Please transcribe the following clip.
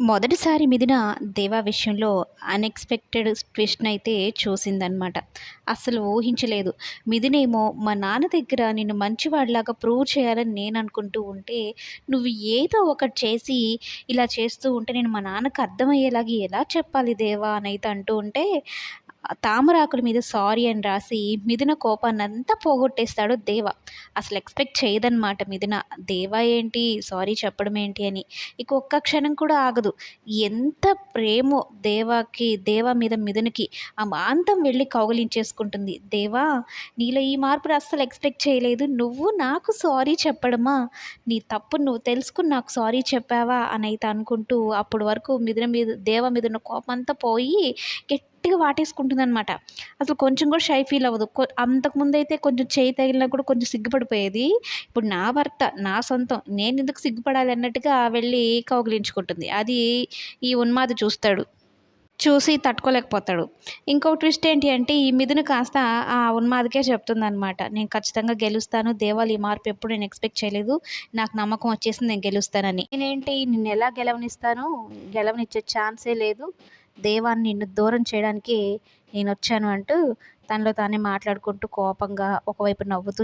మొదటిసారి మిదిన దేవా విషయంలో అన్ఎక్స్పెక్టెడ్ ట్విస్ట్ అయితే చూసిందనమాట అసలు ఊహించలేదు. మిదినేమో మా నాన్న దగ్గర నిన్ను మంచివాడిలాగా ప్రూవ్ చేయాలని నేను అనుకుంటూ ఉంటే నువ్వు ఏదో ఒకటి చేసి ఇలా చేస్తూ ఉంటే నేను మా నాన్నకు అర్థమయ్యేలాగా ఎలా చెప్పాలి దేవా అని అయితే అంటూ ఉంటే తామరాకుల మీద సారీ అని రాసి మిథున కోపాన్ని అంతా పోగొట్టేస్తాడు దేవ. అసలు ఎక్స్పెక్ట్ చేయదన్నమాట మిథున. దేవ ఏంటి? సారీ చెప్పడం ఏంటి అని. ఇక ఒక్క క్షణం కూడా ఆగదు. ఎంత ప్రేమో దేవాకి దేవ మీద మిథునకి. ఆ మాంతం వెళ్ళి కౌగలించేసుకుంటుంది. దేవా నీలో ఈ మార్పును అస్సలు ఎక్స్పెక్ట్ చేయలేదు. నువ్వు నాకు సారీ చెప్పడమా? నీ తప్పు నువ్వు తెలుసుకుని నాకు సారీ చెప్పావా? అని అయితే అనుకుంటూ అప్పటి వరకు మిథున మీద దేవ మీద ఉన్న కోపం అంతా పోయి గట్టిగా వాటేసుకుంటుంది అనమాట అసలు కొంచెం కూడా షై ఫీల్ అవ్వదు. అంతకుముందు అయితే కొంచెం చేయి తగిలినా కూడా కొంచెం సిగ్గుపడిపోయేది. ఇప్పుడు నా భర్త నా సొంతం నేను ఎందుకు సిగ్గుపడాలి అన్నట్టుగా వెళ్ళి కౌగిలించుకుంటుంది. అది ఈ ఉన్మాది చూస్తాడు. చూసి తట్టుకోలేకపోతాడు. ఇంకో ట్విస్ట్ ఏంటి అంటే ఈ మిథున కాస్త ఆ ఉన్మాదికే చెప్తుంది అనమాట నేను ఖచ్చితంగా గెలుస్తాను. దేవాలి ఈ మార్పు ఎప్పుడు నేను ఎక్స్పెక్ట్ చేయలేదు. నాకు నమ్మకం వచ్చేసింది నేను గెలుస్తానని. నేనేంటి నిన్ను ఎలా గెలవనిస్తాను? గెలవనిచ్చే ఛాన్సే లేదు. దేవాన్ని నిన్ను దూరం చేయడానికి నేను వచ్చాను అంటూ తనలో తానే మాట్లాడుకుంటూ కోపంగా ఒకవైపు నవ్వుతూ